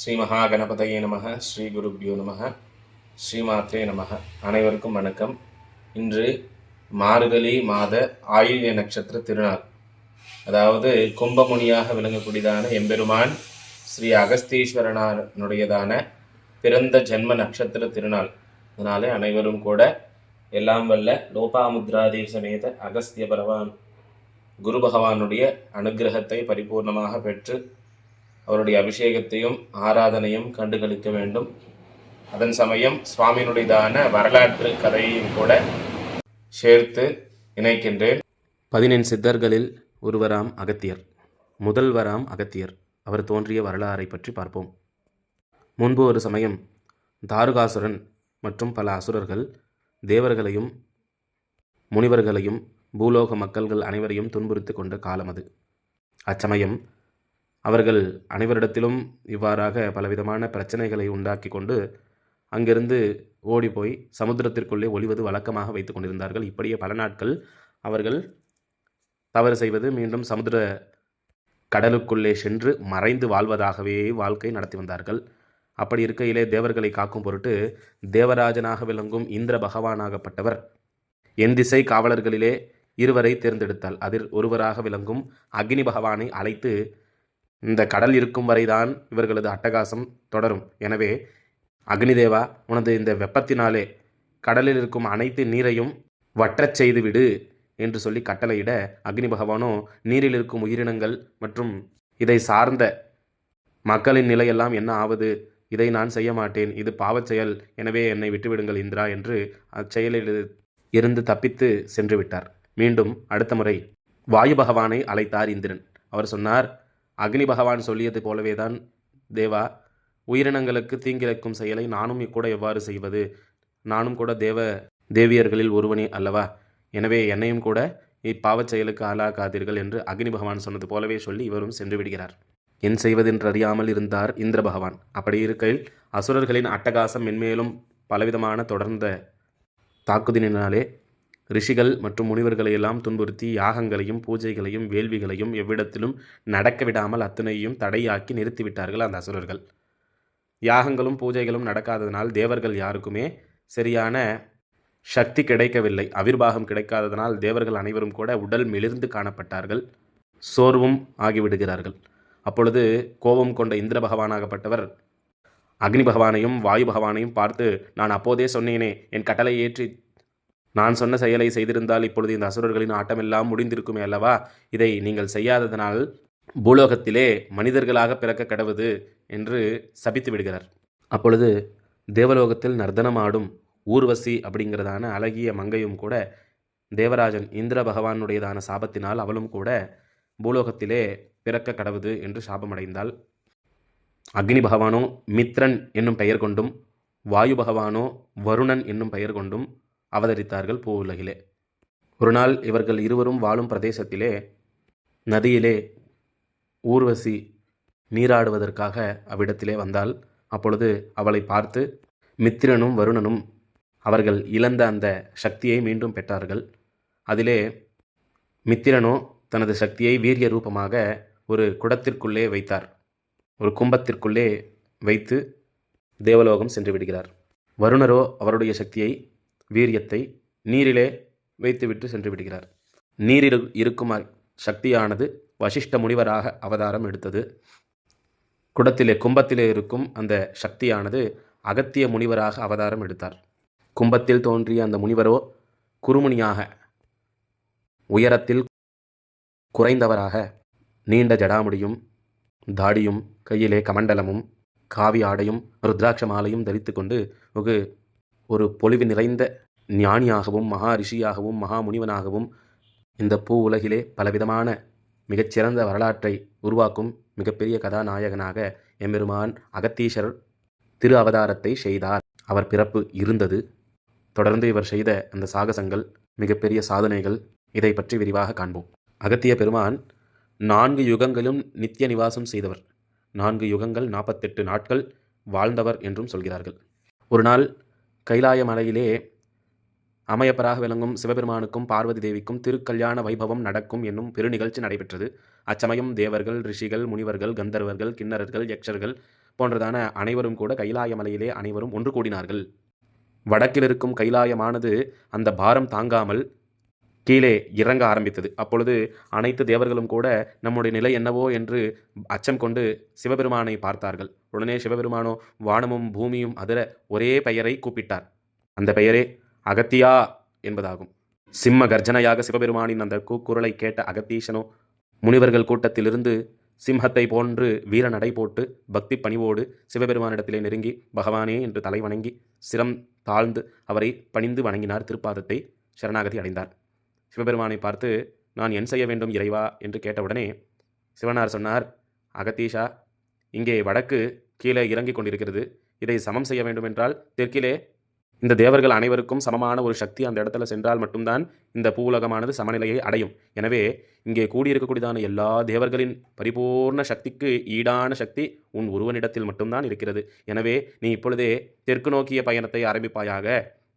ஸ்ரீ மகாகணபதையே நமக ஸ்ரீ குருப்யோ நமக ஸ்ரீமாத்ரே நமக. அனைவருக்கும் வணக்கம். இன்று மார்கழி மாத ஆயுள்ய நட்சத்திர திருநாள். அதாவது கும்பமுனியாக விளங்கக்கூடியதான எம்பெருமான் ஸ்ரீ அகஸ்தீஸ்வரனாருடையதான பிறந்த ஜென்ம நட்சத்திர திருநாள். அதனாலே அனைவரும் கூட எல்லாம் வல்ல லோபாமுத்ராதேவ சமேத அகஸ்திய பகவான் குரு பகவானுடைய அனுக்கிரகத்தை பரிபூர்ணமாக பெற்று அவருடைய அபிஷேகத்தையும் ஆராதனையும் கண்டுகளிக்க வேண்டும். அதன் சமயம் சுவாமியினுடையதான வரலாற்று கதையையும் கூட சேர்த்து இணைக்கின்றேன். பதினெண் சித்தர்களில் ஒருவராம் அகத்தியர் முதல்வராம் அகத்தியர். அவர் தோன்றிய வரலாறை பற்றி பார்ப்போம். முன்பு ஒரு சமயம் தாருகாசுரன் மற்றும் பல அசுரர்கள் தேவர்களையும் முனிவர்களையும் பூலோக மக்கள்கள் அனைவரையும் துன்புறுத்தி கொண்ட காலம் அது. அச்சமயம் அவர்கள் அனைவரிடத்திலும் இவ்வாறாக பலவிதமான பிரச்சனைகளை உண்டாக்கி கொண்டு அங்கிருந்து ஓடிப்போய் சமுத்திரத்திற்குள்ளே ஒளிவது வழக்கமாக வைத்து கொண்டிருந்தார்கள். இப்படியே பல நாட்கள் அவர்கள் தவறு செய்வது மீண்டும் சமுத்திர கடலுக்குள்ளே சென்று மறைந்து வாழ்வதாகவே வாழ்க்கை நடத்தி வந்தார்கள். அப்படி இருக்கையிலே தேவர்களை காக்கும் பொருட்டு தேவராஜனாக விளங்கும் இந்திர பகவானாகப்பட்டவர் என் திசை காவலர்களிலே இருவரை தேர்ந்தெடுத்தால் அதில் ஒருவராக விளங்கும் அக்னி பகவானை அழைத்து இந்த கடல் இருக்கும் வரைதான் இவர்களது அட்டகாசம் தொடரும். எனவே அக்னிதேவா உனது இந்த வெப்பத்தினாலே கடலில் இருக்கும் அனைத்து நீரையும் வற்றச் செய்துவிடு என்று சொல்லி கட்டளையிட அக்னி பகவானோ நீரில் இருக்கும் உயிரினங்கள் மற்றும் இதை சார்ந்த மக்களின் நிலையெல்லாம் என்ன ஆவது? இதை நான் செய்ய மாட்டேன். இது பாவச் செயல். எனவே என்னை விட்டுவிடுங்கள் இந்திரா என்று அச்செயலில் இருந்து தப்பித்து சென்று விட்டார். மீண்டும் அடுத்த முறை வாயு பகவானை அழைத்தார் இந்திரன். அவர் சொன்னார் அக்னி பகவான் சொல்லியது போலவே தான் தேவா உயிரினங்களுக்கு தீங்கிழக்கும் செயலை நானும் கூட எவ்வாறு செய்வது? நானும் கூட தேவ தேவியர்களில் ஒருவனே அல்லவா? எனவே என்னையும் கூட இப்பாவச் செயலுக்கு ஆளாக்காதீர்கள் என்று அக்னி பகவான் சொன்னது போலவே சொல்லி இவரும் சென்று விடுகிறார். என் செய்வதென்று அறியாமல் இருந்தார் இந்திர பகவான். அப்படி இருக்கையில் அசுரர்களின் அட்டகாசம் மென்மேலும் பலவிதமான தொடர்ந்த தாக்குதலினாலே ரிஷிகள் மற்றும் முனிவர்களையெல்லாம் துன்புறுத்தி யாகங்களையும் பூஜைகளையும் வேள்விகளையும் எவ்விடத்திலும் நடக்க விடாமல் அத்தனையும் தடையாக்கி நிறுத்திவிட்டார்கள் அந்த அசுரர்கள். யாகங்களும் பூஜைகளும் நடக்காததனால் தேவர்கள் யாருக்குமே சரியான சக்தி கிடைக்கவில்லை. அவிர்வாகம் கிடைக்காததனால் தேவர்கள் அனைவரும் கூட உடல் மெலிர்ந்து காணப்பட்டார்கள். சோர்வும் ஆகிவிடுகிறார்கள். அப்பொழுது கோபம் கொண்ட இந்திர பகவானாகப்பட்டவர் அக்னி பகவானையும் வாயு பகவானையும் பார்த்து நான் அப்போதே சொன்னேனே என் கட்டளை ஏற்றி நான் சொன்ன செயலை செய்திருந்தால் இப்பொழுது இந்த அசுரர்களின் ஆட்டமெல்லாம் முடிந்திருக்குமே அல்லவா? இதை நீங்கள் செய்யாததனால் பூலோகத்திலே மனிதர்களாக பிறக்க கடவுது என்று சபித்து விடுகிறார். அப்பொழுது தேவலோகத்தில் நர்தனமாடும் ஊர்வசி அப்படிங்கிறதான அழகிய மங்கையும் கூட தேவராஜன் இந்திர பகவானுடையதான சாபத்தினால் அவளும் கூட பூலோகத்திலே பிறக்க கடவுது என்று சாபமடைந்தாள். அக்னி பகவானோ மித்ரன் என்னும் பெயர் கொண்டும் வாயு பகவானோ வருணன் என்னும் பெயர் கொண்டும் அவதரித்தார்கள் பூவுலகிலே ஒருநாள் ஒரு நாள் இவர்கள் இருவரும் வாழும் பிரதேசத்திலே நதியிலே ஊர்வசி நீராடுவதற்காக அவ்விடத்திலே வந்தால் அப்பொழுது அவளை பார்த்து மித்திரனும் வருணனும் அவர்கள் இழந்த அந்த சக்தியை மீண்டும் பெற்றார்கள். அதிலே மித்திரனோ தனது சக்தியை வீரிய ரூபமாக ஒரு குடத்திற்குள்ளே வைத்தார். ஒரு கும்பத்திற்குள்ளே வைத்து தேவலோகம் சென்று விடுகிறார். வருணரோ அவருடைய சக்தியை வீரியத்தை நீரிலே வைத்துவிட்டு சென்று விடுகிறார் நீரில் இருக்கும் சக்தியானது வசிஷ்ட முனிவராக அவதாரம் எடுத்தது. குடத்திலே கும்பத்திலே இருக்கும் அந்த சக்தியானது அகத்திய முனிவராக அவதாரம் எடுத்தார். கும்பத்தில் தோன்றிய அந்த முனிவரோ குருமுனியாக உயரத்தில் குறைந்தவராக நீண்ட ஜடாமுடியும் தாடியும் கையிலே கமண்டலமும் காவி ஆடையும் ருத்ராட்ச மாலையும் தரித்து கொண்டு ஒரு பொலிவு நிறைந்த ஞானியாகவும் மகா ரிஷியாகவும் மகா முனிவனாகவும் இந்த பூ உலகிலே பலவிதமான மிகச்சிறந்த வரலாற்றை உருவாக்கும் மிகப்பெரிய கதாநாயகனாக எம்பெருமான் அகத்தீஸ்வரர் திரு அவதாரத்தை செய்தார். அவர் பிறப்பு இருந்தது. தொடர்ந்து இவர் செய்த அந்த சாகசங்கள் மிகப்பெரிய சாதனைகள் இதை பற்றி விரிவாக காண்போம். அகத்திய பெருமான் நான்கு யுகங்களும் நித்திய நிவாசம் செய்தவர். நான்கு யுகங்கள் நாற்பத்தெட்டு நாட்கள் வாழ்ந்தவர் என்றும் சொல்கிறார்கள். ஒரு நாள் கைலாய மலையிலே அமையப்பராக விளங்கும் சிவபெருமானுக்கும் பார்வதி தேவிக்கும் திருக்கல்யாண வைபவம் நடக்கும் என்னும் பெருநிகழ்ச்சி நடைபெற்றது. அச்சமயம் தேவர்கள் ரிஷிகள் முனிவர்கள் கந்தர்வர்கள் கிண்ணறர்கள் யக்ஷர்கள் போன்றதான அனைவரும் கூட கைலாய மலையிலே அனைவரும் ஒன்று கூடினார்கள். வடக்கில் இருக்கும் கைலாயமானது அந்த பாரம் தாங்காமல் கீழே இறங்க ஆரம்பித்தது. அப்பொழுது அனைத்து தேவர்களும் கூட நம்முடைய நிலை என்னவோ? என்று அச்சம் கொண்டு சிவபெருமானை பார்த்தார்கள். உடனே சிவபெருமானோ வானமும் பூமியும் அதிர ஒரே பெயரை கூப்பிட்டார். அந்த பெயரே அகத்தியா என்பதாகும். சிம்ம கர்ஜனையாக சிவபெருமானின் அந்த கூக்குரலை கேட்ட அகத்தீசனோ முனிவர்கள் கூட்டத்திலிருந்து சிம்ஹத்தை போன்று வீர நடை போட்டு பக்தி பணிவோடு சிவபெருமானிடத்திலே நெருங்கி பகவானே என்று தலை வணங்கி சிரம் தாழ்ந்து அவரை பணிந்து வணங்கினார் திருப்பாதத்தை சரணாகதி அடைந்தார். சிவபெருமானை பார்த்து நான் என் செய்ய வேண்டும் இறைவா என்று கேட்டவுடனே சிவனார் சொன்னார் அகத்தீஷா இங்கே வடக்கு கீழே இறங்கிக் கொண்டிருக்கிறது. இதை சமம் செய்ய வேண்டுமென்றால் தெற்கிலே இந்த தேவர்கள் அனைவருக்கும் சமமான ஒரு சக்தி அந்த இடத்துல சென்றால் மட்டும்தான் இந்த பூலகமானது சமநிலையை அடையும். எனவே இங்கே கூடியிருக்கக்கூடியதான எல்லா தேவர்களின் பரிபூர்ண சக்திக்கு ஈடான சக்தி உன் ஒருவனிடத்தில் மட்டும்தான் இருக்கிறது. எனவே நீ இப்பொழுதே தெற்கு நோக்கிய பயணத்தை ஆரம்பிப்பாயாக.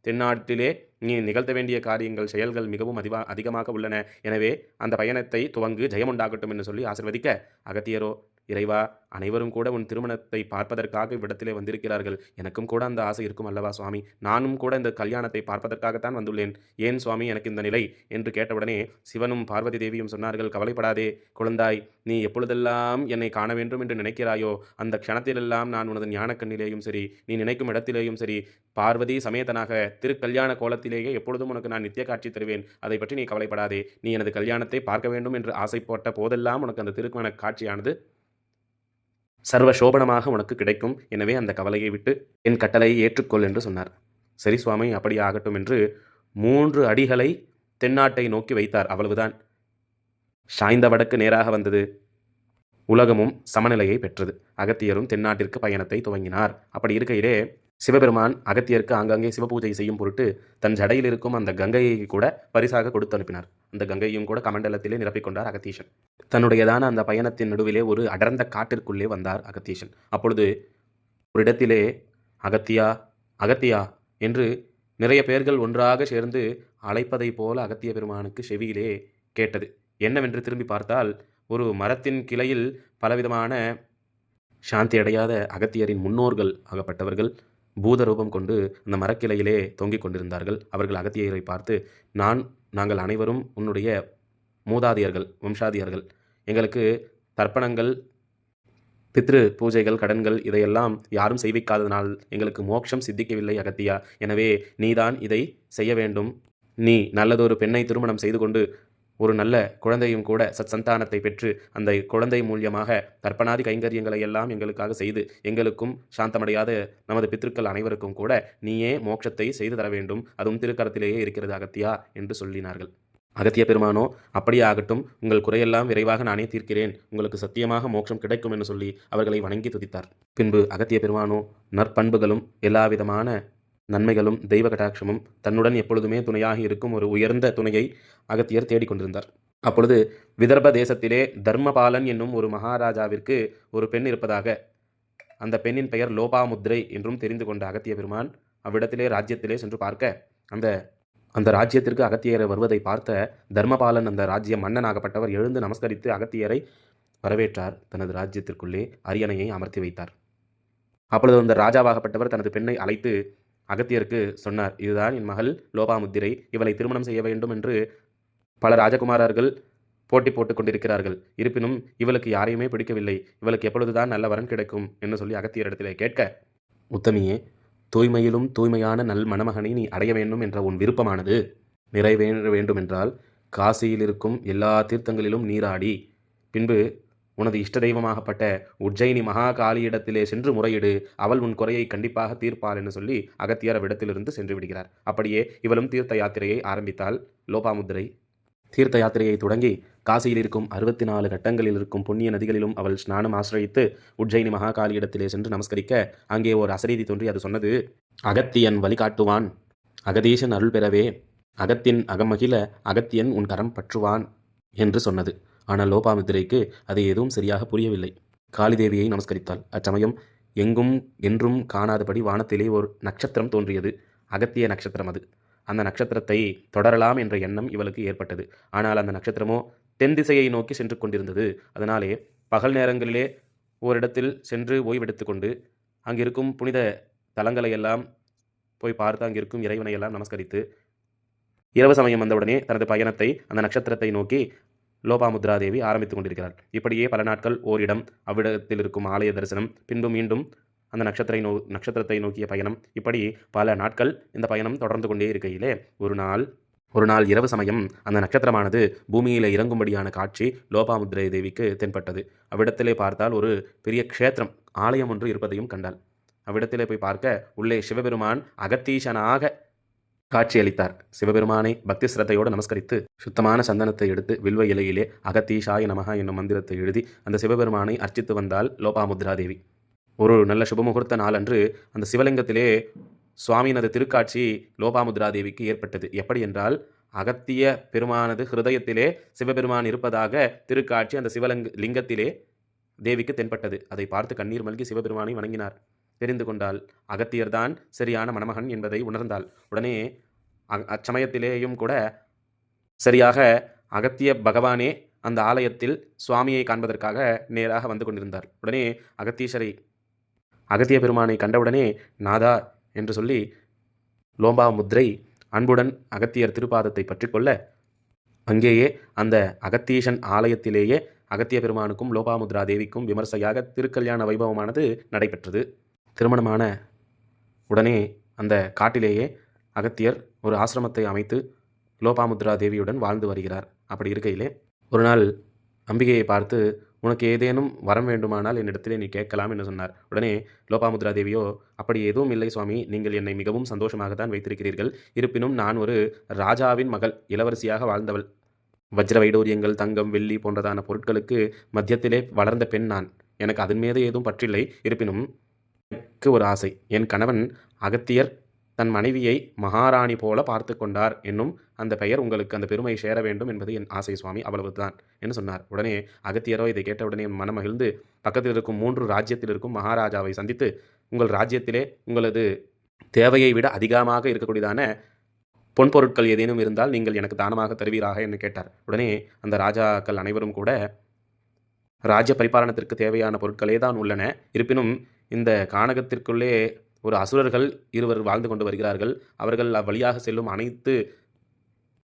தென்னாட்டிலே நீ நிகழ்த்த வேண்டிய காரியங்கள் செயல்கள் மிகவும் அதிவா அதிகமாக உள்ளன. எனவே அந்த பயணத்தை துவங்கு ஜெயமுண்டாகட்டும் என்று சொல்லி ஆசிர்வதிக்க. அகத்தியரோ இறைவா அனைவரும் கூட உன் திருமணத்தை பார்ப்பதற்காக இவ்விடத்திலே வந்திருக்கிறார்கள். எனக்கும் கூட அந்த ஆசை இருக்கும் அல்லவா சுவாமி? நானும் கூட இந்த கல்யாணத்தை பார்ப்பதற்காகத்தான் வந்துள்ளேன். ஏன் சுவாமி எனக்கு இந்த நிலை? என்று கேட்டவுடனே சிவனும் பார்வதி தேவியும் சொன்னார்கள் கவலைப்படாதே குழந்தாய் நீ எப்பொழுதெல்லாம் என்னை காண வேண்டும் என்று நினைக்கிறாயோ அந்த க்ஷணத்திலெல்லாம் நான் உனது ஞானக்கண்ணிலேயும் சரி நீ நினைக்கும் இடத்திலேயும் சரி பார்வதி சமேதனாக திருக்கல்யாண கோலத்திலேயே எப்பொழுதும் உனக்கு நான் நித்திய காட்சி தருவேன். அதை பற்றி நீ கவலைப்படாதே. நீ எனது கல்யாணத்தை பார்க்க வேண்டும் என்று ஆசைப்பட்ட போதெல்லாம் உனக்கு அந்த திருக்கண காட்சியானது சர்வ சோபனமாக உனக்கு கிடைக்கும். எனவே அந்த கவலையை விட்டு என் கட்டளையை ஏற்றுக்கொள் என்று சொன்னார். சரி சுவாமி அப்படியே ஆகட்டும் என்று மூன்று அடிகளை தென்னாட்டை நோக்கி வைத்தார். அவ்வளவுதான். சாய்ந்த வடக்கு நேராக வந்தது. உலகமும் சமநிலையை பெற்றது. அகத்தியரும் தென்னாட்டிற்கு பயணத்தை துவங்கினார். அப்படி இருக்கையிலே சிவபெருமான் அகத்தியருக்கு ஆங்காங்கே சிவபூஜை செய்யும் பொருட்டு தன் ஜடையில் இருக்கும் அந்த கங்கையை கூட பரிசாக கொடுத்து அனுப்பினார். அந்த கங்கையும் கூட கமண்டலத்திலே நிரப்பிக்கொண்டார் அகத்தீஷன் தன்னுடையதான அந்த பயணத்தின் நடுவிலே ஒரு அடர்ந்த காட்டிற்குள்ளே வந்தார் அகத்தீஷன் அப்பொழுது ஒரு இடத்திலே அகத்தியா அகத்தியா என்று நிறைய பேர்கள் ஒன்றாக சேர்ந்து அழைப்பதைப் போல அகத்திய பெருமானுக்கு செவியிலே கேட்டது. என்னவென்று திரும்பி பார்த்தால் ஒரு மரத்தின் கிளையில் பலவிதமான சாந்தி அடையாத அகத்தியரின் முன்னோர்கள் ஆகப்பட்டவர்கள். பூத ரூபம் கொண்டு அந்த மரக்கிளையிலே தொங்கிக் கொண்டிருந்தார்கள். அவர்கள் அகத்தியரை பார்த்து நான் நாங்கள் அனைவரும் உன்னுடைய மூதாதியர்கள் வம்சாதியர்கள். எங்களுக்கு தர்ப்பணங்கள் பித்ரு பூஜைகள் கடன்கள் இதையெல்லாம் யாரும் செய்விக்காததனால் எங்களுக்கு மோட்சம் சித்திக்கவில்லை அகத்தியா. எனவே நீதான் இதை செய்ய வேண்டும். நீ நல்லதொரு பெண்ணை திருமணம் செய்து கொண்டு ஒரு நல்ல குழந்தையும் கூட சத் சந்தானத்தை பெற்று அந்த குழந்தை மூலியமாக தர்ப்பணாதி கைங்கரியங்களை எல்லாம் எங்களுக்காக செய்து எங்களுக்கும் சாந்தமடையாத நமது பித்திருக்கள் அனைவருக்கும் கூட நீயே மோட்சத்தை செய்து தர வேண்டும். அதுவும் திருக்கரத்திலேயே இருக்கிறது அகத்தியா என்று சொல்லினார்கள். அகத்திய பெருமானோ அப்படியே ஆகட்டும் உங்கள் குறையெல்லாம் விரைவாக நானே தீர்க்கிறேன். உங்களுக்கு சத்தியமாக மோட்சம் கிடைக்கும் என்று சொல்லி அவர்களை வணங்கி துதித்தார். பின்பு அகத்திய பெருமானோ நற்பண்புகளும் எல்லாவிதமான நன்மைகளும் தெய்வ கடாட்சமும் தன்னுடன் எப்பொழுதுமே துணையாக இருக்கும் ஒரு உயர்ந்த துணையை அகத்தியர் தேடிக்கொண்டிருந்தார் அப்பொழுது விதர்ப தேசத்திலே தர்மபாலன் என்னும் ஒரு மகாராஜாவிற்கு ஒரு பெண் இருப்பதாக அந்த பெண்ணின் பெயர் லோபாமுத்ரை என்றும் தெரிந்து கொண்ட அகத்திய பெருமான் அவ்விடத்திலே ராஜ்யத்திலே சென்று பார்க்க அந்த அந்த ராஜ்யத்திற்கு அகத்தியரை வருவதை பார்த்த தர்மபாலன் அந்த ராஜ்ய மன்னனாகப்பட்டவர் எழுந்து நமஸ்கரித்து அகத்தியரை வரவேற்றார். தனது ராஜ்யத்திற்குள்ளே அரியணையை அமர்த்தி வைத்தார். அப்பொழுது அந்த ராஜாவாகப்பட்டவர் தனது பெண்ணை அழைத்து அகத்தியருக்கு சொன்னார் இதுதான் என் மகள் லோபாமுத்திரை இவளை திருமணம் செய்ய வேண்டும் என்று பல ராஜகுமாரர்கள் போட்டி போட்டுக் கொண்டிருக்கிறார்கள். இருப்பினும் இவளுக்கு யாரையுமே பிடிக்கவில்லை. இவளுக்கு எப்பொழுதுதான் நல்ல வரன் கிடைக்கும் என்று சொல்லி அகத்தியரிடத்திலே கேட்க உத்தமியே தூய்மையிலும் தூய்மையான நல் மணமகனை நீ அடைய வேண்டும் என்ற உன் விருப்பமானது நிறைவேற வேண்டுமென்றால் காசியில் இருக்கும் எல்லா தீர்த்தங்களிலும் நீராடி பின்பு உனது இஷ்ட தெய்வமாகப்பட்ட உஜ்ஜயினி மகா காளியிடத்திலே சென்று முறையிடு அவள் உன் குறையை கண்டிப்பாக தீர்ப்பாள் என்று சொல்லி அகத்தியார் அவ்விடத்திலிருந்து சென்று விடுகிறார். அப்படியே இவளும் தீர்த்த யாத்திரையை ஆரம்பித்தாள். லோபாமுத்திரை தீர்த்த யாத்திரையை தொடங்கி காசியில் இருக்கும் அறுபத்தி நாலு கட்டங்களில் இருக்கும் புண்ணிய நதிகளிலும் அவள் ஸ்நானம் ஆசிரயித்து உஜ்ஜயினி மகாகாலியிடத்திலே சென்று நமஸ்கரிக்க அங்கே ஒரு அசரீதி தோன்றி அது சொன்னது அகத்தியன் வழிகாட்டுவான் அகதீசன் அருள் பெறவே அகத்தின் அகமகில அகத்தியன் உன் கரம் பற்றுவான் என்று சொன்னது. ஆனால் லோபாமுத்திரைக்கு அது எதுவும் சரியாக புரியவில்லை. காளிதேவியை நமஸ்கரித்தாள். அச்சமயம் எங்கும் என்றும் காணாதபடி வானத்திலே ஒரு நட்சத்திரம் தோன்றியது. அகத்திய நட்சத்திரம் அது. அந்த நட்சத்திரத்தை தொடரலாம் என்ற எண்ணம் இவளுக்கு ஏற்பட்டது. ஆனால் அந்த நட்சத்திரமோ தென் திசையை நோக்கி சென்று கொண்டிருந்தது. அதனாலே பகல் நேரங்களிலே ஓரிடத்தில் சென்று ஓய்வெடுத்து கொண்டு அங்கிருக்கும் புனித தலங்களை எல்லாம் போய் பார்த்து அங்கிருக்கும் இறைவனை எல்லாம் நமஸ்கரித்து இரவு சமயம் வந்தவுடனே தனது பயணத்தை அந்த நட்சத்திரத்தை நோக்கி லோபாமுத்ரா தேவி ஆரம்பித்துக் கொண்டிருக்கிறார் இப்படியே பல நாட்கள் ஓரிடம் அவ்விடத்தில் இருக்கும் ஆலய தரிசனம் பின்பு மீண்டும் அந்த நட்சத்திரை நோ நட்சத்திரத்தை நோக்கிய பயணம். இப்படி பல நாட்கள் இந்த பயணம் தொடர்ந்து கொண்டே இருக்கையிலே ஒரு நாள் ஒரு நாள் இரவு சமயம் அந்த நட்சத்திரமானது பூமியில் இறங்கும்படியான காட்சி லோபாமுத்ரை தேவிக்கு தென்பட்டது. அவ்விடத்திலே பார்த்தால் ஒரு பெரிய க்ஷேத்திரம் ஆலயம் ஒன்று இருப்பதையும் கண்டாள். அவ்விடத்திலே போய் பார்க்க உள்ளே சிவபெருமான் அகத்தீசனாக காட்சியளித்தார். சிவபெருமானை பக்தி சிரத்தையோடு நமஸ்கரித்து சுத்தமான சந்தனத்தை எடுத்து வில்வ இலையிலே அகத்தீஷாய நமகா என்னும் மந்திரத்தை எழுதி அந்த சிவபெருமானை அர்ச்சித்து வந்தால் லோபாமுத்ரா தேவி ஒரு நல்ல சுபமுகூர்த்த நாளன்று அந்த சிவலிங்கத்திலே சுவாமியினது திருக்காட்சி லோபாமுத்ரா தேவிக்கு ஏற்பட்டது. எப்படி என்றால் அகத்திய பெருமானது ஹிருதயத்திலே சிவபெருமான் இருப்பதாக திருக்காட்சி அந்த சிவலிங்க லிங்கத்திலே தேவிக்கு தென்பட்டது. அதை பார்த்து கண்ணீர் மல்கி சிவபெருமானை வணங்கினார். தெரிந்து கொண்டாள் அகத்தியர்தான் சரியான மணமகன் என்பதை உணர்ந்தாள். உடனே அச்சமயத்திலேயும் கூட சரியாக அகத்திய பகவானே அந்த ஆலயத்தில் சுவாமியை காண்பதற்காக நேராக வந்து கொண்டிருந்தார். உடனே அகத்தீஸ்வரை அகத்திய பெருமானை கண்டவுடனே நாதா என்று சொல்லி லோம்பா முத்ரை அன்புடன் அகத்தியர் திருப்பாதத்தை பற்றிக்கொள்ள அங்கேயே அந்த அகத்தீஷன் ஆலயத்திலேயே அகத்திய பெருமானுக்கும் லோபாமுத்ரா தேவிக்கும் விமர்சையாக திருக்கல்யாண வைபவமானது நடைபெற்றது. திருமணமான உடனே அந்த காட்டிலேயே அகத்தியர் ஒரு ஆசிரமத்தை அமைத்து லோபாமுத்ரா தேவியுடன் வாழ்ந்து வருகிறார். அப்படி இருக்கையிலே ஒரு நாள் அம்பிகையை பார்த்து உனக்கு ஏதேனும் வரம் வேண்டுமானால் என்னிடத்திலே நீ கேட்கலாம் என்று சொன்னார். உடனே லோபாமுத்ரா தேவியோ அப்படி எதுவும் இல்லை சுவாமி நீங்கள் என்னை மிகவும் சந்தோஷமாகத்தான் வைத்திருக்கிறீர்கள். இருப்பினும் நான் ஒரு ராஜாவின் மகள் இளவரசியாக வாழ்ந்தவள். வஜ்ர வைடூரியங்கள் தங்கம் வெள்ளி போன்றதான பொருட்களுக்கு மத்தியத்திலே வளர்ந்த பெண் நான். எனக்கு அதன் மீது ஏதும் பற்றில்லை. இருப்பினும் எனக்கு ஒரு ஆசை. என் கணவன் அகத்தியர் தன் மனைவியை மகாராணி போல பார்த்து கொண்டார் என்னும் அந்த பெயர் உங்களுக்கு அந்த பெருமை சேர வேண்டும் என்பது என் ஆசை சுவாமி. அவ்வளவுதான் என்று சொன்னார். உடனே அகத்தியரோ இதை கேட்டவுடனே மனம் மகிழ்ந்து பக்கத்தில் இருக்கும் மூன்று ராஜ்யத்தில் இருக்கும் மகாராஜாவை சந்தித்து உங்கள் ராஜ்யத்திலே உங்களது தேவையை விட அதிகமாக இருக்கக்கூடியதான பொன் பொருட்கள் ஏதேனும் இருந்தால் நீங்கள் எனக்கு தானமாக தருவீராக? என்று கேட்டார். உடனே அந்த ராஜாக்கள் அனைவரும் கூட ராஜ்ய பரிபாலனத்திற்கு தேவையான பொருட்களே தான் உள்ளன. இருப்பினும் இந்த கானகத்திற்குள்ளே ஒரு அசுரர்கள் இருவர் வாழ்ந்து கொண்டு வருகிறார்கள். அவர்கள் அவ்வழியாக செல்லும் அனைத்து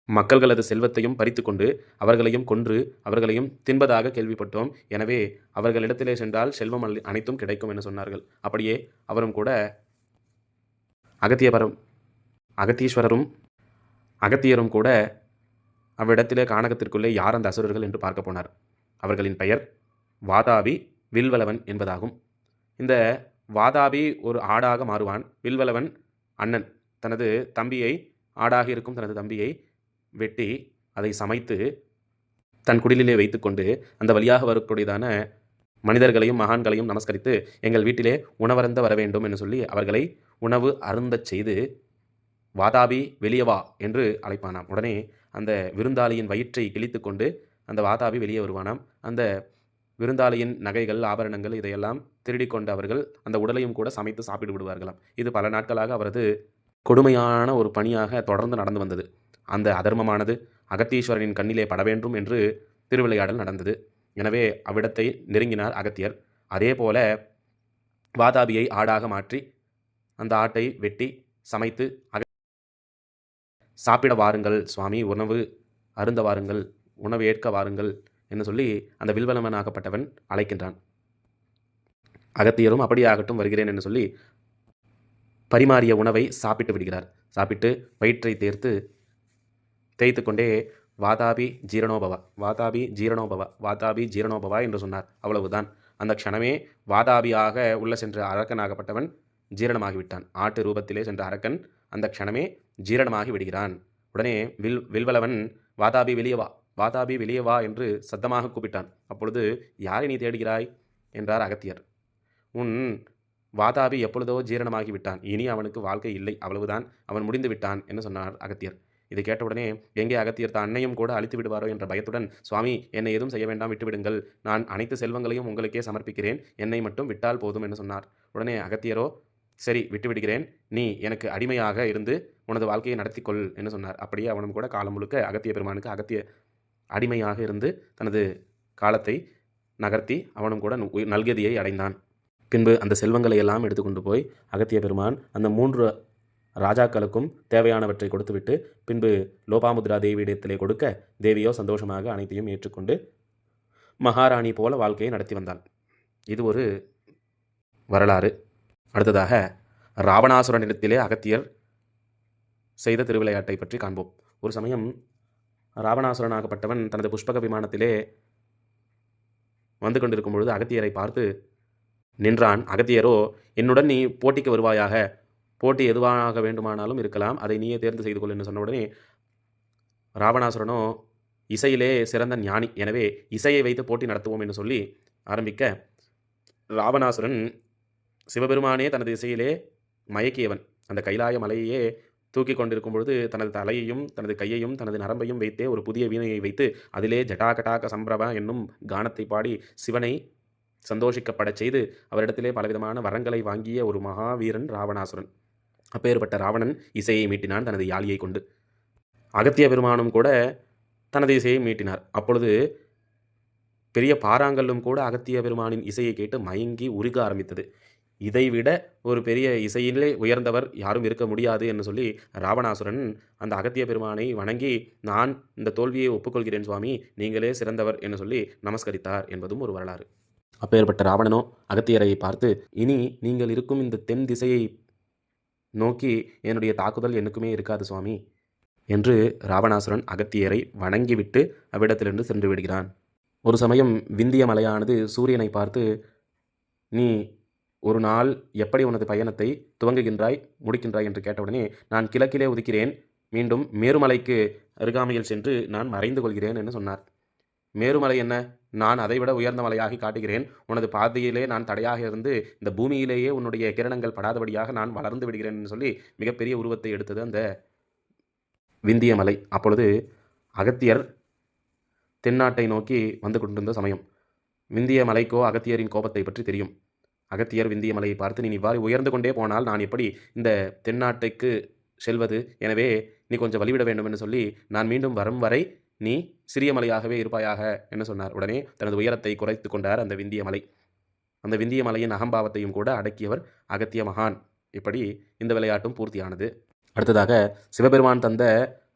மக்கள்களது செல்வத்தையும் பறித்து கொண்டு அவர்களையும் கொன்று அவர்களையும் தின்பதாக கேள்விப்பட்டோம். எனவே அவர்களிடத்திலே சென்றால் செல்வம் அனைத்தும் கிடைக்கும் என சொன்னார்கள். அப்படியே அவரும் கூட அகத்தியபரம் அகத்தீஸ்வரரும் அகத்தியரும் கூட அவ்விடத்திலே கானகத்திற்குள்ளே யார் அந்த அசுரர்கள் என்று பார்க்க போனார். அவர்களின் பெயர் வாதாபி வில்வலவன் என்பதாகும். இந்த வாதாபி ஒரு ஆடாக மாறுவான். வில்வலவன் அண்ணன். தனது தம்பியை ஆடாக இருக்கும் தனது தம்பியை வெட்டி அதை சமைத்து தன் குடிலிலே வைத்துக்கொண்டு அந்த வழியாக வரக்கூடியதான மனிதர்களையும் மகான்களையும் நமஸ்கரித்து எங்கள் வீட்டிலே உணவருந்த வர வேண்டும் என்று சொல்லி அவர்களை உணவு அருந்தச் செய்து வாதாபி வெளியே வா என்று அழைப்பானாம். உடனே அந்த விருந்தாளியின் வயிற்றை கிழித்து கொண்டு அந்த வாதாபி வெளியே வருவானாம். அந்த விருந்தாளியின் நகைகள் ஆபரணங்கள் இதையெல்லாம் திருடிக்கொண்டு அவர்கள் அந்த உடலையும் கூட சமைத்து சாப்பிட்டு விடுவார்களாம். இது பல நாட்களாக அவரது கொடுமையான ஒரு பணியாக தொடர்ந்து நடந்து வந்தது. அந்த அதர்மமானது அகத்தீஸ்வரனின் கண்ணிலே பட வேண்டும் என்று திருவிளையாடல் நடந்தது. எனவே அவ்விடத்தை நெருங்கினார் அகத்தியர். அதே போல வாதாபியை ஆடாக மாற்றி அந்த ஆட்டை வெட்டி சமைத்து அக சாப்பிட வாருங்கள் சுவாமி உணவு அருந்த வாருங்கள் உணவு ஏற்க வாருங்கள் என்று சொல்லி அந்த வில்வலமனாகப்பட்டவன் அழைக்கின்றான். அகத்தியரும் அப்படியே ஆகட்டும் வருகிறேன் என்று சொல்லி பரிமாறிய உணவை சாப்பிட்டு விடுகிறார். சாப்பிட்டு வயிற்றை தேர்த்து தேய்த்து கொண்டே வாதாபி ஜீரணோபவா வாதாபி ஜீரணோபவா வாதாபி ஜீரணோபவா என்று சொன்னார். அவ்வளவுதான். அந்த க்ஷணமே வாதாபியாக உள்ள சென்ற அரக்கனாகப்பட்டவன் ஜீரணமாகிவிட்டான். ஆட்டு ரூபத்திலே சென்ற அரக்கன் அந்த க்ஷணமே ஜீரணமாகி விடுகிறான். உடனே வில் வில்வலவன் வாதாபி வெளியே வா. வாதாபி வெளியே வா என்று சத்தமாக கூப்பிட்டான். அப்பொழுது யாரை நீ தேடுகிறாய்? என்றார் அகத்தியர். உன் வாதாபி எப்பொழுதோ ஜீரணமாகி விட்டான். இனி அவனுக்கு வாழ்க்கை இல்லை. அவ்வளவுதான். அவன் முடிந்து விட்டான். என்று சொன்னார் அகத்தியர். இதை கேட்டவுடனே எங்கே அகத்தியர்? தான் அன்னையும் கூட அழித்து விடுவாரோ? என்ற பயத்துடன் சுவாமி என்னை எதுவும் செய்ய வேண்டாம். விட்டுவிடுங்கள் நான் அனைத்து செல்வங்களையும் உங்களுக்கே சமர்ப்பிக்கிறேன். என்னை மட்டும் விட்டால் போதும் என்று சொன்னார். உடனே அகத்தியரோ சரி விட்டுவிடுகிறேன் நீ எனக்கு அடிமையாக இருந்து உனது வாழ்க்கையை நடத்திக்கொள் என்று சொன்னார். அப்படியே அவனும் கூட காலம் முழுக்க அகத்திய பெருமானுக்கு அகத்திய அடிமையாக இருந்து தனது காலத்தை நகர்த்தி அவனும் கூட நல்கதியை அடைந்தான். பின்பு அந்த செல்வங்களை எல்லாம் எடுத்துக்கொண்டு போய் அகத்திய பெருமான் அந்த மூன்று ராஜாக்களுக்கும் தேவையானவற்றை கொடுத்துவிட்டு பின்பு லோபாமுத்ரா தேவியிடத்திலே கொடுக்க தேவியோ சந்தோஷமாக அனைத்தையும் ஏற்றுக்கொண்டு மகாராணி போல வாழ்க்கையை நடத்தி வந்தாள் இது ஒரு வரலாறு. அடுத்ததாக ராவணாசுரனிடத்திலே அகத்தியர் செய்த திருவிளையாட்டை பற்றி காண்போம். ஒரு சமயம் ராவணாசுரனாகப்பட்டவன் தனது புஷ்பக விமானத்திலே வந்து கொண்டிருக்கும் பொழுது அகத்தியரை பார்த்து நின்றான் அகத்தியரோ என்னுடன் நீ போட்டிக்கு வருவாயாக. போட்டி எதுவாக வேண்டுமானாலும் இருக்கலாம். அதை நீயே தேர்ந்து செய்து கொள் என்று சொன்ன உடனே ராவணாசுரனோ இசையிலே சிறந்த ஞானி. எனவே இசையை வைத்து போட்டி நடத்துவோம் என்று சொல்லி ஆரம்பிக்க ராவணாசுரன் சிவபெருமானே தனது இசையிலே மயக்கியவன். அந்த கைலாய மலையையே தூக்கி கொண்டிருக்கும் பொழுது தனது தலையையும் தனது கையையும் தனது நரம்பையும் வைத்தே ஒரு புதிய வீணையை வைத்து அதிலே ஜட்டாகட்டாக சம்பிரப என்னும் கானத்தை பாடி சிவனை சந்தோஷிக்கப்படச் செய்து அவரிடத்திலே பலவிதமான வரங்களை வாங்கிய ஒரு மகாவீரன் ராவணாசுரன். அப்பேற்பட்ட ராவணன் இசையை மீட்டினான் தனது யாழியை கொண்டு. அகத்திய பெருமானும் கூட தனது இசையை மீட்டினார். அப்பொழுது பெரிய பாறாங்கல்லும் கூட அகத்திய பெருமானின் இசையை கேட்டு மயங்கி உருக ஆரம்பித்தது. இதைவிட ஒரு பெரிய இசையிலே உயர்ந்தவர் யாரும் இருக்க முடியாது என்று சொல்லி ராவணாசுரன் அந்த அகத்திய பெருமானை வணங்கி நான் இந்த தோல்வியை ஒப்புக்கொள்கிறேன் சுவாமி நீங்களே சிறந்தவர் என்று சொல்லி நமஸ்கரித்தார் என்பதும் ஒரு வரலாறு. அப்பேற்பட்ட ராவணனோ அகத்தியரை பார்த்து இனி நீங்கள் இருக்கும் இந்த தென் திசையை நோக்கி என்னுடைய தாக்குதல் எனக்குமே இருக்காது சுவாமி என்று ராவணாசுரன் அகத்தியரை வணங்கிவிட்டு அவ்விடத்திலிருந்து சென்று விடுகிறான். ஒரு சமயம் விந்திய மலையானது சூரியனை பார்த்து நீ ஒரு நாள் எப்படி உனது பயணத்தை துவங்குகின்றாய் முடிக்கின்றாய் என்று கேட்டவுடனே நான் கிழக்கிலே உதிக்கிறேன். மீண்டும் மேருமலைக்கு அருகாமையில் சென்று நான் மறைந்து கொள்கிறேன் என்று சொன்னார். மேருமலை என்ன? நான் அதைவிட உயர்ந்த மலையாகி காட்டுகிறேன். உனது பாதையிலே நான் தடையாக இருந்து இந்த பூமியிலேயே உன்னுடைய கிரணங்கள் படாதபடியாக நான் வளர்ந்து விடுகிறேன் என்று சொல்லி மிகப்பெரிய உருவத்தை எடுத்தது அந்த விந்திய மலை. அப்பொழுது அகத்தியர் தென்னாட்டை நோக்கி வந்து கொண்டிருந்த சமயம். விந்திய மலைக்கோ அகத்தியரின் கோபத்தை பற்றி தெரியும். அகத்தியர் விந்திய மலையை பார்த்து நீ இவ்வாறு உயர்ந்து கொண்டே போனால் நான் எப்படி இந்த தென்னாட்டுக்கு செல்வது? எனவே நீ கொஞ்சம் வழிவிட வேண்டும் என்று சொல்லி நான் மீண்டும் வரும் வரை நீ சிறிய மலையாகவே இருப்பாயாக என்று சொன்னார். உடனே தனது உயரத்தை குறைத்து கொண்டார் அந்த விந்திய மலை. அந்த விந்திய மலையின் அகம்பாவத்தையும் கூட அடக்கியவர் அகத்திய மகான். இப்படி இந்த விளையாட்டும் பூர்த்தியானது. அடுத்ததாக சிவபெருமான் தந்த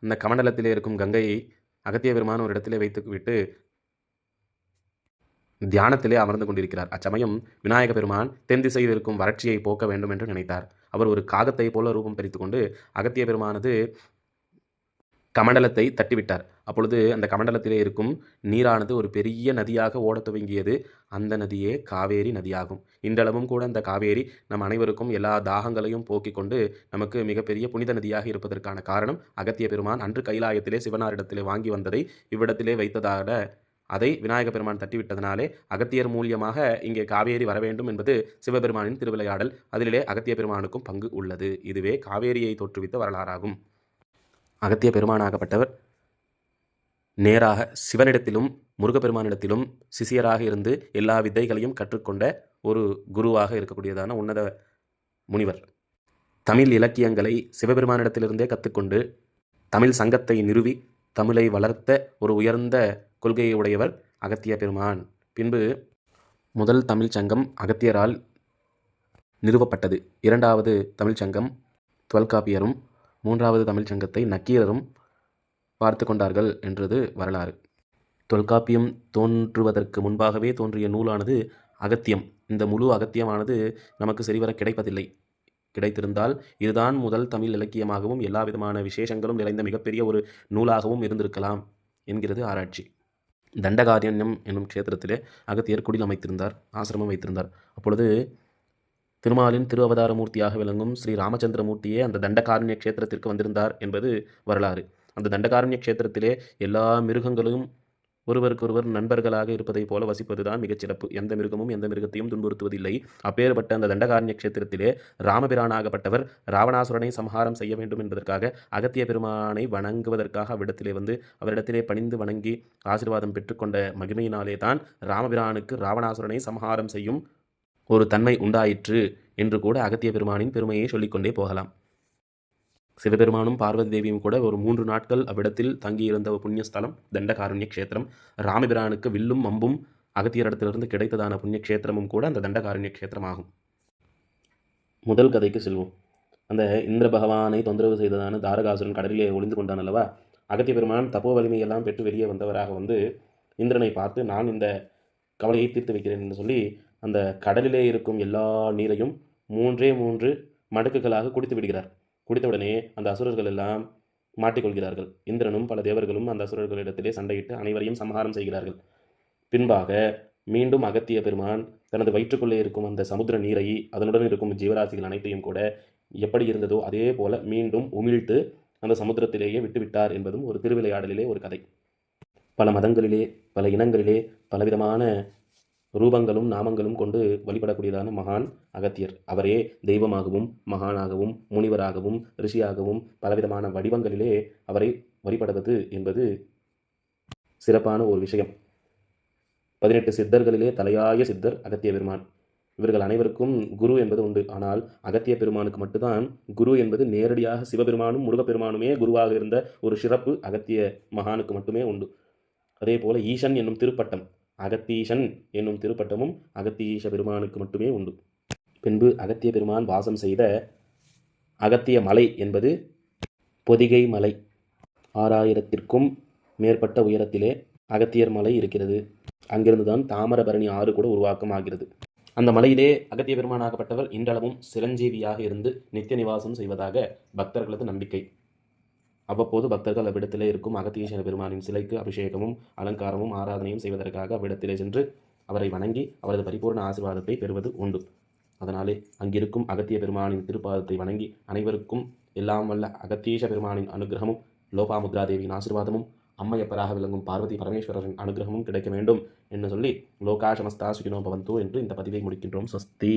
அந்த கமண்டலத்திலே இருக்கும் கங்கையை அகத்திய பெருமான் ஒரு இடத்திலே வைத்து விட்டு தியானத்திலே அமர்ந்து கொண்டிருக்கிறார். அச்சமயம் விநாயக பெருமான் தென் திசையில் இருக்கும் வறட்சியை போக்க வேண்டும் என்று நினைத்தார். அவர் ஒரு காகத்தை போல ரூபம் தரித்து கொண்டு அகத்திய பெருமானது கமண்டலத்தை தட்டிவிட்டார். அப்பொழுது அந்த கமண்டலத்திலே இருக்கும் நீரானது ஒரு பெரிய நதியாக ஓடத் துவங்கியது. அந்த நதியே காவேரி நதியாகும். இன்றளவும் கூட அந்த காவேரி நம் அனைவருக்கும் எல்லா தாகங்களையும் போக்கிக் கொண்டு நமக்கு மிகப்பெரிய புனித நதியாக இருப்பதற்கான காரணம் அகத்திய பெருமான் அன்று கைலாயத்திலே சிவனாரிடத்திலே வாங்கி வந்ததை இவ்விடத்திலே வைத்ததாக அதை விநாயக பெருமான் தட்டிவிட்டதனாலே அகத்தியர் மூலியமாக இங்கே காவேரி வர வேண்டும் என்பது சிவபெருமானின் திருவிளையாடல். அதிலே அகத்திய பெருமானுக்கும் பங்கு உள்ளது. இதுவே காவேரியை தோற்றுவித்த வரலாறாகும். அகத்திய பெருமானாகப்பட்டவர் நேராக சிவனிடத்திலும் முருகப்பெருமானிடத்திலும் சிசியராக இருந்து எல்லா வித்தைகளையும் கற்றுக்கொண்ட ஒரு குருவாக இருக்கக்கூடியதான உன்னத முனிவர். தமிழ் இலக்கியங்களை சிவபெருமானிடத்திலிருந்தே கற்றுக்கொண்டு தமிழ் சங்கத்தை நிறுவி தமிழை வளர்த்த ஒரு உயர்ந்த கொள்கையை உடையவர் அகத்திய பெருமான். பின்பு முதல் தமிழ்ச் சங்கம் அகத்தியரால் நிறுவப்பட்டது. இரண்டாவது தமிழ்ச் சங்கம் தொல்காப்பியரும் மூன்றாவது தமிழ்ச் சங்கத்தை நக்கீரரும் பார்த்து கொண்டார்கள் என்றது வரலாறு. தொல்காப்பியம் தோன்றுவதற்கு முன்பாகவே தோன்றிய நூலானது அகத்தியம். இந்த முழு அகத்தியமானது நமக்கு சரிவர கிடைப்பதில்லை. கிடைத்திருந்தால் இதுதான் முதல் தமிழ் இலக்கியமாகவும் எல்லா விதமான விசேஷங்களும் நிறைந்த மிகப்பெரிய ஒரு நூலாகவும் இருந்திருக்கலாம் என்கிறது ஆராய்ச்சி. தண்டகாரண்யம் என்னும் க்ஷேத்திரத்திலே அகத்தியர் குடில் அமைத்திருந்தார் ஆசிரமம் வைத்திருந்தார். அப்பொழுது திருமாலின் திரு அவதார மூர்த்தியாக விளங்கும் ஸ்ரீ ராமச்சந்திரமூர்த்தியே அந்த தண்டகாரண்ய க்ஷேத்திரத்திற்கு வந்திருந்தார் என்பது வரலாறு. அந்த தண்டகாரண்ய க்ஷேத்திரத்திலே எல்லா மிருகங்களும் ஒருவருக்கொருவர் நண்பர்களாக இருப்பதைப் போல வசிப்பதுதான் மிகச் சிறப்பு. எந்த மிருகமும் எந்த மிருகத்தையும் துன்புறுத்துவதில்லை. அப்பேற்பட்ட அந்த தண்டகாரண்ய க்ஷேத்திரத்திலே ராமபிரானாகப்பட்டவர் ராவணாசுரனை சம்ஹாரம் செய்ய வேண்டும் என்பதற்காக அகத்திய பெருமானை வணங்குவதற்காக அவ்விடத்திலே வந்து அவரிடத்திலே பணிந்து வணங்கி ஆசீர்வாதம் பெற்றுக்கொண்ட மகிமையினாலே தான் ராமபிரானுக்கு ராவணாசுரனை சம்ஹாரம் செய்யும் ஒரு தன்மை உண்டாயிற்று என்று கூட அகத்திய பெருமானின் பெருமையை சொல்லிக்கொண்டே போகலாம். சிவபெருமானும் பார்வதி தேவியும் கூட ஒரு மூன்று நாட்கள் அவ்விடத்தில் தங்கியிருந்த ஒரு தண்டகாருண்ய கஷேத்திரம் ராமபிரானுக்கு வில்லும் அம்பும் அகத்தியரிடத்திலிருந்து கிடைத்ததான புண்ணியக்ஷேத்திரமும் கூட அந்த தண்டகாருண்ய கஷேத்திரமாகும் முதல் கதைக்கு செல்வோம். அந்த இந்திர பகவானை தொந்தரவு செய்ததான தாரகாசுரன் கடலிலே ஒளிந்து கொண்டான் அல்லவா அகத்திய பெருமான் தப்போ வலிமையெல்லாம் பெற்று வெளியே வந்தவராக வந்து இந்திரனை பார்த்து நான் இந்த கவலையை தீர்த்து வைக்கிறேன் என்று சொல்லி அந்த கடலிலே இருக்கும் எல்லா நீரையும் மூன்றே மூன்று மடக்குகளாக குடித்து விடுகிறார் குடித்தவுடனே அந்த அசுரர்கள் எல்லாம் மாட்டிக்கொள்கிறார்கள். இந்திரனும் பல தேவர்களும் அந்த அசுரர்களிடத்திலே சண்டையிட்டு அனைவரையும் சமகாரம் செய்கிறார்கள். பின்பாக மீண்டும் அகத்திய பெருமான் தனது வயிற்றுக்குள்ளே இருக்கும் அந்த சமுத்திர நீரை அதனுடன் இருக்கும் ஜீவராசிகள் அனைத்தையும் கூட எப்படி இருந்ததோ அதே போல மீண்டும் உமிழ்த்து அந்த சமுத்திரத்திலேயே விட்டுவிட்டார் என்பதும் ஒரு திருவிளையாடலிலே ஒரு கதை. பல மதங்களிலே பல இனங்களிலே பலவிதமான ரூபங்களும் நாமங்களும் கொண்டு வழிபடக்கூடியதான மகான் அகத்தியர். அவரே தெய்வமாகவும் மகானாகவும் முனிவராகவும் ரிஷியாகவும் பலவிதமான வடிவங்களிலே அவரை வழிபடுவது என்பது சிறப்பான ஒரு விஷயம். பதினெட்டு சித்தர்களிலே தலையாய சித்தர் அகத்திய பெருமான். இவர்கள் அனைவருக்கும் குரு என்பது உண்டு. ஆனால் அகத்திய பெருமானுக்கு மட்டும்தான் குரு என்பது நேரடியாக சிவபெருமானும் முருகப்பெருமானுமே குருவாக இருந்த ஒரு சிறப்பு அகத்திய மகானுக்கு மட்டுமே உண்டு. அதே போல ஈசன் என்னும் திருப்பட்டம் அகத்தீசன் என்னும் திருப்பட்டமும் அகத்தீச பெருமானுக்கு மட்டுமே உண்டு. பின்பு அகத்திய பெருமான் வாசம் செய்த அகத்திய மலை என்பது பொதிகை மலை. ஆறாயிரத்திற்கும் மேற்பட்ட உயரத்திலே அகத்தியர் மலை இருக்கிறது. அங்கிருந்து தான் ஆறு கூட உருவாக்கம் ஆகிறது. அந்த மலையிலே அகத்திய பெருமானாகப்பட்டவர் இன்றளவும் சிரஞ்சீவியாக இருந்து நித்திய நிவாசம் செய்வதாக பக்தர்களது நம்பிக்கை. அவ்வப்போது பக்தர்கள் அவ்விடத்திலே இருக்கும் அகத்தீஸ்வர பெருமானின் சிலைக்கு அபிஷேகமும் அலங்காரமும் ஆராதனையும் செய்வதற்காக அவ்விடத்திலே சென்று அவரை வணங்கி அவரது பரிபூர்ண ஆசீர்வாதத்தை பெறுவது உண்டு. அதனாலே அங்கிருக்கும் அகத்திய பெருமானின் திருப்பாதத்தை வணங்கி அனைவருக்கும் எல்லாம் வல்ல அகத்தீஷ பெருமானின் அனுகிரகமும் லோபாமுத்ரா தேவியின் ஆசீர்வாதமும் அம்மையப்பராக விளங்கும் பார்வதி பரமேஸ்வரரின் அனுகிரகமும் கிடைக்க வேண்டும் என்று சொல்லி லோகா சமஸ்தா சுகினோ பவந்தோ என்று இந்த பதிவை முடிக்கின்றோம். ஸ்வஸ்தி.